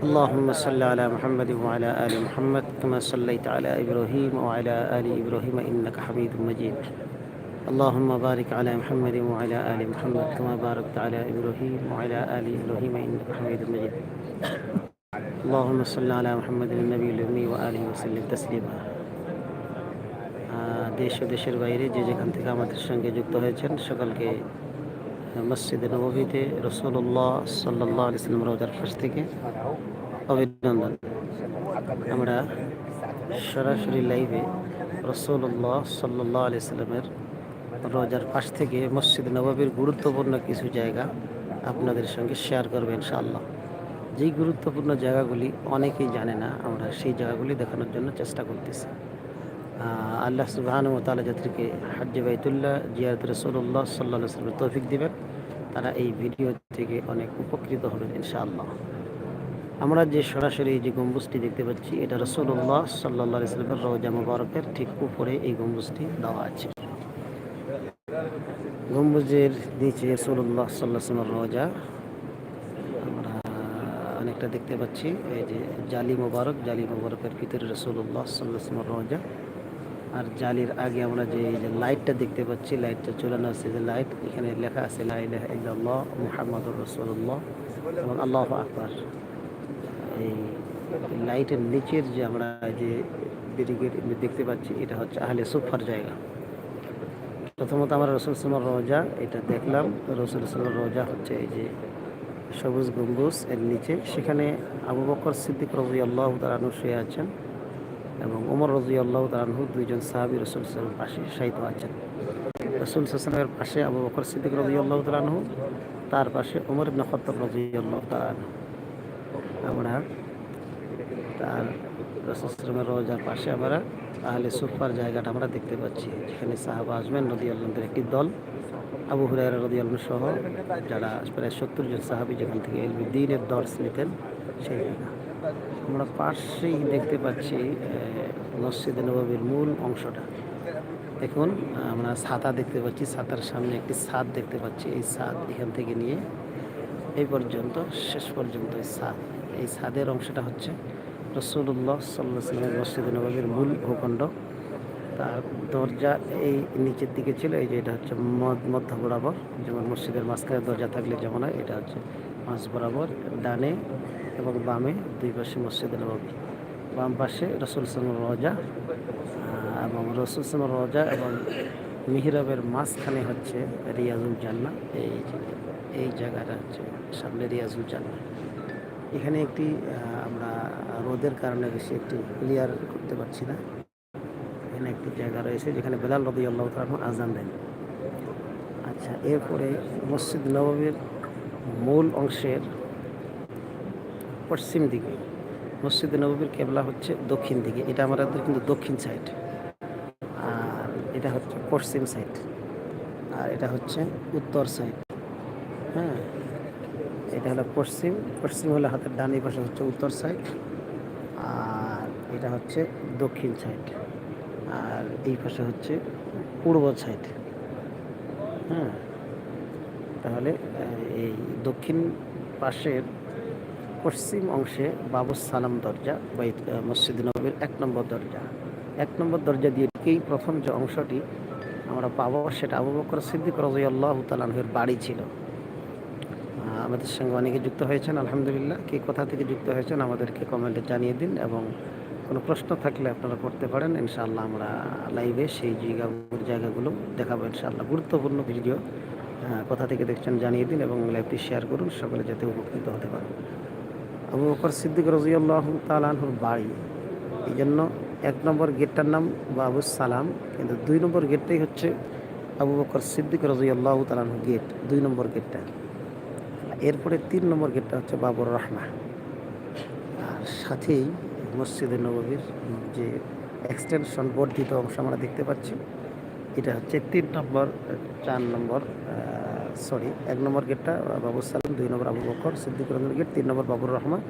اللهم صل على محمد وعلى آل محمد كما صليت على إبراهيم وعلى آل إبراهيم إنك حميد مجيد اللهم بارك على محمد وعلى آل محمد كما باركت على إبراهيم وعلى آل إبراهيم إنك حميد مجيد اللهم صل على محمد النبي الأمي وآله وسلم تسليما আহ, দেশ ও দেশের বাইরে যে যেখান থেকে আমাদের সঙ্গে যুক্ত হয়েছেন সকলকে মসজিদে নবীতে রসুল্লাহ সাল্লাহ ইসলাম রোজার ফাঁস থেকে অভিনন্দন। আমরা সরাসরি লাইভে রসুল্লাহ সাল্লাহ আলিয়াল্লামের রোজার পাশ থেকে মসজিদ নবাবির গুরুত্বপূর্ণ কিছু জায়গা আপনাদের সঙ্গে শেয়ার করবেন ইনশাআল্লাহ। যেই গুরুত্বপূর্ণ জায়গাগুলি অনেকেই জানে না, আমরা সেই জায়গাগুলি দেখানোর জন্য চেষ্টা করতেছি। আল্লাহ সুবাহান তালা যাদেরকে হাজ্জে বাইতুল্লাহ জিয়ারত রসুল্লাহ সাল্লাহ সাল্লামের তৌফিক দিবেন, তারা এই ভিডিও থেকে অনেক উপকৃত হবেন ইনশাআল্লাহ। আমরা যে সরাসরি যে গম্বুজটি দেখতে পাচ্ছি, এটা রসুল্লাহ সাল্লাহ ইসলামের রোজা মুবারকের ঠিক উপরে এই গম্বুজটি দেওয়া আছে। গম্বুজের নিচে রসুল্লাহ সাল্লাহ ইসলামের রোজা আমরা অনেকটা দেখতে পাচ্ছি, এই যে জালি মোবারক, জালি মোবারকের ভিতরে রসুল্লাহ সাল্লাহ ইসলামের রোজা আর জালির আগে আমরা যে এই যে লাইটটা দেখতে পাচ্ছি লাইটটা চলানো আছে যে লাইট এখানে লেখা আছে লাইলাহ ইল্লাল্লাহ মুহাম্মাদুর রাসূলুল্লাহ এবং আল্লাহ আকবার। এই লাইটের নিচের যে আমরা যে ব্যারিকেড দেখতে পাচ্ছি, এটা হচ্ছে আহলে সুফার জায়গা। প্রথমত আমরা রসুল সালামের রোজা, এটা দেখলাম। রসুল সালামের রোজা হচ্ছে এই যে সবুজ গম্বুজ এর নিচে। সেখানে আবু বকর সিদ্দিক রাজি আল্লাহ তালানু শুয়ে আছেন। এবং ওমর রাজি আল্লাহ তালানহু দুইজন সাহাবি রসুল সালামের পাশে শায়িত আছেন। রসুল সালামের পাশে আবু বকর সিদ্দিক রাজি আল্লাহ তালানহু তার পাশে ওমর ইবনে খত্তাব রাজি আল্লাহ তালানহু আমরা তার রসুলের রোজার পাশে আমরা আহলে সুফার জায়গাটা আমরা দেখতে পাচ্ছি। যেখানে সাহাবা আজমেন নদী আল্লাহদের একটি দল, আবু হুরাইরা রদি আল্লাহ সহ যারা প্রায় সত্তর জন সাহাবি যেখান থেকে এলবি দিনের দর্শ নিতেন সেই জায়গা। আমরা পাশেই দেখতে পাচ্ছি মসজিদে নবাবির মূল অংশটা। দেখুন, আমরা ছাতা দেখতে পাচ্ছি, ছাতার সামনে একটি ছাদ দেখতে পাচ্ছি। এই ছাদ এখান থেকে নিয়ে এই পর্যন্ত, শেষ পর্যন্ত এই ছাদ। এই ছাদের অংশটা হচ্ছে রসুল্লাহ সাল্লাহ মসজিদ নবাবীর মূল ভূখণ্ড। তার দরজা এই নিচের দিকে ছিল, এই যে এটা হচ্ছে মধ্য বরাবর। যেমন মসজিদের মাঝখানে দরজা থাকলে যেমন হয়, এটা হচ্ছে মাঝ বরাবর। ডানে এবং বামে দুই পাশে মসজিদ নবাবী। বাম পাশে রসুল সালামের রজা এবং রসুল সালামের রজা এবং মিহিরাবের মাঝখানে হচ্ছে রিয়াজুল জান্না এই এই জায়গাটা হচ্ছে সামনে রিয়াজুল জান্না এখানে একটি আমরা রোদের কারণে বেশি একটু ক্লিয়ার করতে পারছি না। এখানে একটি জায়গা রয়েছে যেখানে বেলাল রবি আল্লাহ আজান দেন। আচ্ছা এরপরে মসজিদ নবমীর মূল অংশের পশ্চিম দিকে। মসজিদ নবমীর কেবলা হচ্ছে দক্ষিণ দিকে। এটা আমাদের কিন্তু দক্ষিণ সাইড আর এটা হচ্ছে পশ্চিম সাইড আর এটা হচ্ছে উত্তর সাইড হ্যাঁ? এটা হলো পশ্চিম। পশ্চিম হলে হাতের ডান পাশে হচ্ছে উত্তর সাইড আর এটা হচ্ছে দক্ষিণ সাইড আর এই পাশে হচ্ছে পূর্ব সাইড হ্যাঁ? তাহলে এই দক্ষিণ পাশের পশ্চিম অংশে বাবু সালাম দরজা বা মসজিদ নবীর এক নম্বর দরজা। এক নম্বর দরজা দিয়ে ঢুকেই প্রথম যে অংশটি আমরা পাবো সেটা আবু বকর সিদ্দিক রাজি আল্লাহ তালাহের বাড়ি ছিল। আমাদের সঙ্গে অনেকে যুক্ত হয়েছেন, আলহামদুলিল্লাহ। কে কোথা থেকে যুক্ত হয়েছেন আমাদেরকে কমেন্টে জানিয়ে দিন এবং কোনো প্রশ্ন থাকলে আপনারা করতে পারেন। ইনশাআল্লাহ আমরা লাইভে সেই জায়গা জায়গাগুলো দেখাবো ইনশাআল্লাহ। গুরুত্বপূর্ণ ভিডিও কোথা থেকে দেখছেন জানিয়ে দিন এবং লাইভটি শেয়ার করুন। সকলে যাতে উপকৃত হতে পারে আবু বকর সিদ্দিক রাজিয়াল্লাহ তালাহুর বাড়ি। এই জন্য এক নম্বর গেটটার নাম বাবু সালাম, কিন্তু দুই নম্বর গেটটাই হচ্ছে আবু বকর সিদ্দিক রাজিয়াল্লাহ তালাহু গেট, দুই নম্বর গেটটা। এরপরে তিন নম্বর গেটটা হচ্ছে বাবুর রহমা। আর সাথেই মসজিদে নবীর যে এক্সটেনশন বর্ধিত অংশ আমরা দেখতে পাচ্ছি, এটা হচ্ছে তিন নম্বর, চার নম্বর সরি, এক নম্বর গেটটা বাবু সালাম, দুই নম্বর আবু বকর সিদ্দিক রহমান গেট, তিন নম্বর বাবুর রহমান,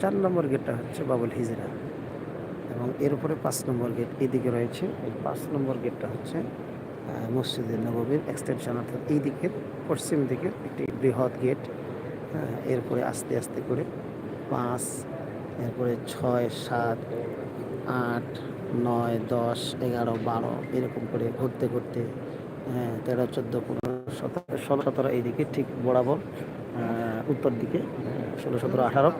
চার নম্বর গেটটা হচ্ছে বাবুল হিজরা। এবং এর উপরে পাঁচ নম্বর গেট এদিকে রয়েছে, এই পাঁচ নম্বর গেটটা হচ্ছে মসজিদে নববীর এক্সটেনশন অর্থাৎ এই দিকের পশ্চিম দিকের একটি বৃহৎ গেট এরপরে আস্তে আস্তে করে পাঁচ এরপরে ছয়, সাত, আট, নয়, দশ, এগারো, বারো, এরকম করে ঘুরতে ঘুরতে তেরো, চোদ্দ, পনেরো ষোলো, সতেরো এইদিকে ঠিক বরাবর উত্তর দিকে ষোলো, সতেরো, আঠারো,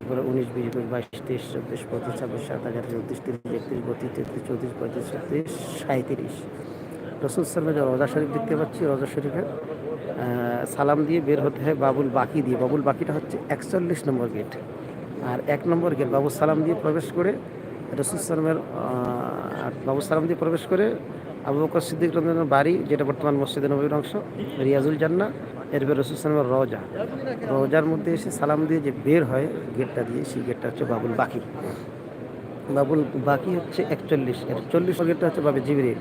এরপরে উনিশ, বিশ, একুশ, বাইশ, তেইশ, চব্বিশ, পঁচিশ, ছাব্বিশ সাতাশ আঠাশ উনত্রিশ তিরিশ, একত্রিশ, বত্রিশ, তেত্রিশ, চৌত্রিশ, পঁয়ত্রিশ, ছত্রিশ সাঁত্রিশ রসুল সালামের যে রজা শরীফ দেখতে পাচ্ছি, রজা শরীফের সালাম দিয়ে বের হতে হয় বাবুল বাকি দিয়ে। বাবুল বাকিটা হচ্ছে একচল্লিশ নম্বর গেট। আর এক নম্বর গেট বাবুল সালাম দিয়ে প্রবেশ করে, রসুল সালামের বাবু সালাম দিয়ে প্রবেশ করে আবু বকর সিদ্দিক রঞ্জনের বাড়ি, যেটা বর্তমান মসজিদ নবীর অংশ, রিয়াজুল জান্না এরপর রসুল সালামের রজা রজার মধ্যে এসে সালাম দিয়ে যে বের হয়, গেটটা দিয়ে, সেই গেটটা হচ্ছে বাবুল বাকি। বাবুল বাকি হচ্ছে একচল্লিশ। চল্লিশ গেটটা হচ্ছে বাবে জিবির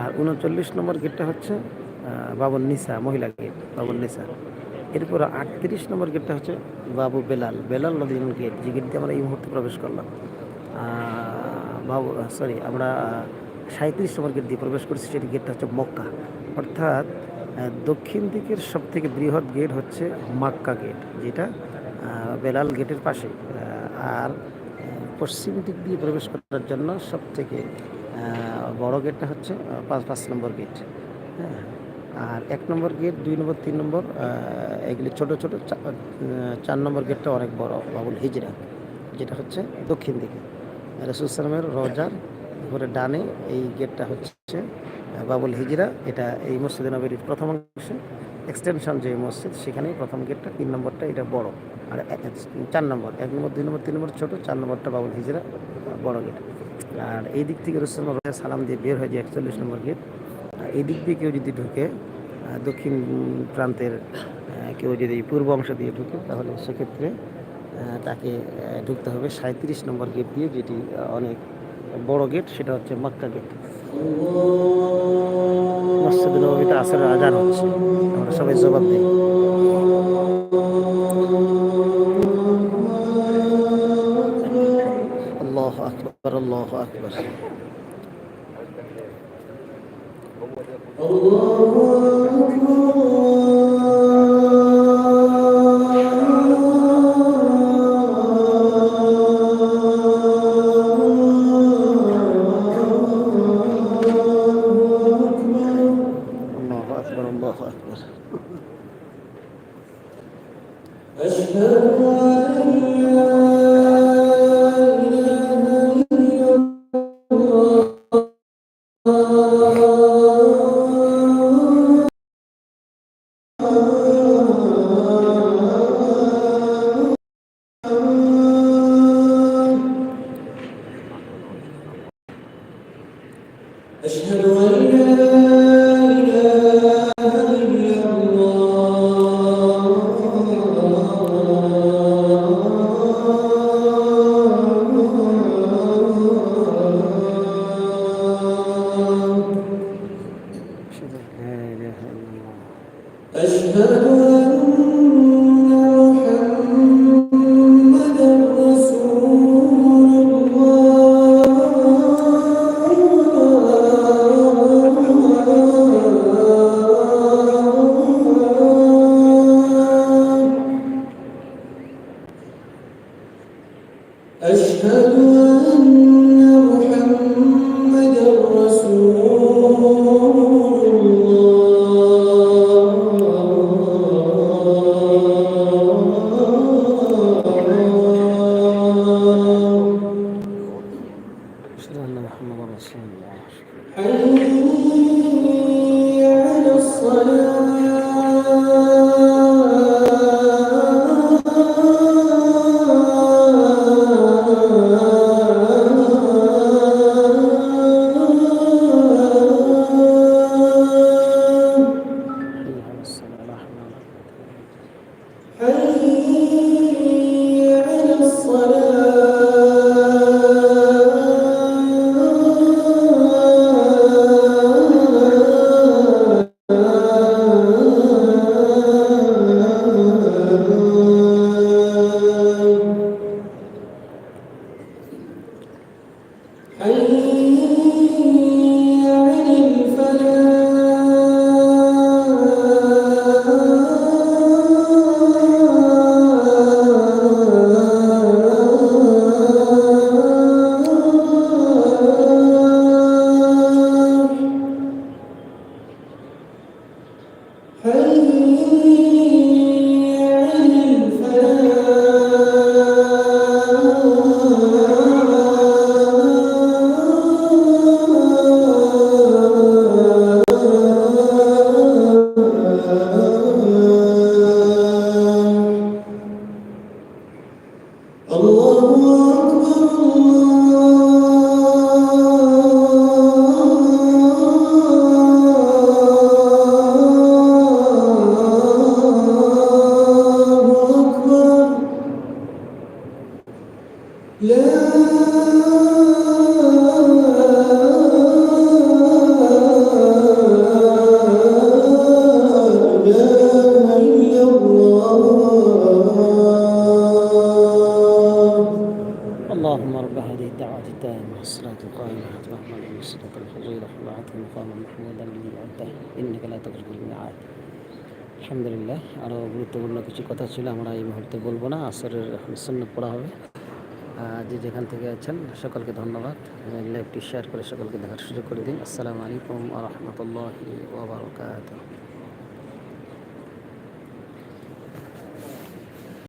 আর উনচল্লিশ নম্বর গেটটা হচ্ছে বাবুল নিসা, মহিলা গেট বাবুল নিসা। এরপর আটত্রিশ নম্বর গেটটা হচ্ছে বাবু বেলাল। বেলাল নদীন গেট, যে গেট দিয়ে আমরা এই মুহূর্তে প্রবেশ করলাম। বাবু সরি আমরা সাঁত্রিশ নম্বর গেট দিয়ে প্রবেশ করছি, সেটি গেটটা হচ্ছে মক্কা। অর্থাৎ দক্ষিণ দিকের সব থেকে বৃহৎ গেট হচ্ছে মাক্কা গেট, যেটা বেলাল গেটের পাশে। আর পশ্চিম দিক দিয়ে প্রবেশ করার জন্য সব থেকে বড় গেটটা হচ্ছে পাঁচ পাঁচ নম্বর গেট। হ্যাঁ আর এক নম্বর গেট, দুই নম্বর, তিন নম্বর এগুলি ছোটো ছোটো চার নম্বর গেটটা অনেক বড়, বাবুল হিজরা, যেটা হচ্ছে দক্ষিণ দিকে। রসুলামের রজার ঘরে ডানে এই গেটটা হচ্ছে বাবুল হিজরা। এটা এই মসজিদ নবীর প্রথম অংশে। এক্সটেনশন যে মসজিদ সেখানে প্রথম গেটটা, তিন নম্বরটা এটা বড়। আর চার নম্বর, এক নম্বর, দুই নম্বর, তিন নম্বর ছোটো, চার নম্বরটা বাবুল হিজরা, বড় গেট। আর এই দিক থেকে রসুল সালাম দিয়ে বের হয়ে যায় একচল্লিশ নম্বর গেট। এই দিক দিয়ে কেউ যদি ঢুকে দক্ষিণ প্রান্তের কেউ যদি পূর্ব অংশ দিয়ে ঢুকে, তাহলে সেক্ষেত্রে তাকে ঢুকতে হবে। সাঁত্রিশ নম্বর গেট দিয়ে, যেটি অনেক বড় গেট, সেটা হচ্ছে মক্কা গেট। মসজিদ নবীতে আসরের আজান হচ্ছে। আমরা সবাই জবাব দিই। আল্লাহ আকবর আল্লাহ আকবর। الله أكبر আলহামদুলিল্লাহ আরও গুরুত্বপূর্ণ কিছু কথা ছিল আমরা এই মুহূর্তে বলব না আসরের এখন সন্ন্যত পড়া হবে আহ, যে যেখান থেকে আছেন, সকলকে ধন্যবাদ। লাইভটি শেয়ার করে সকলকে দেখার সুযোগ করে দিন আসসালামু আলাইকুম আ রহমতুল্লাহি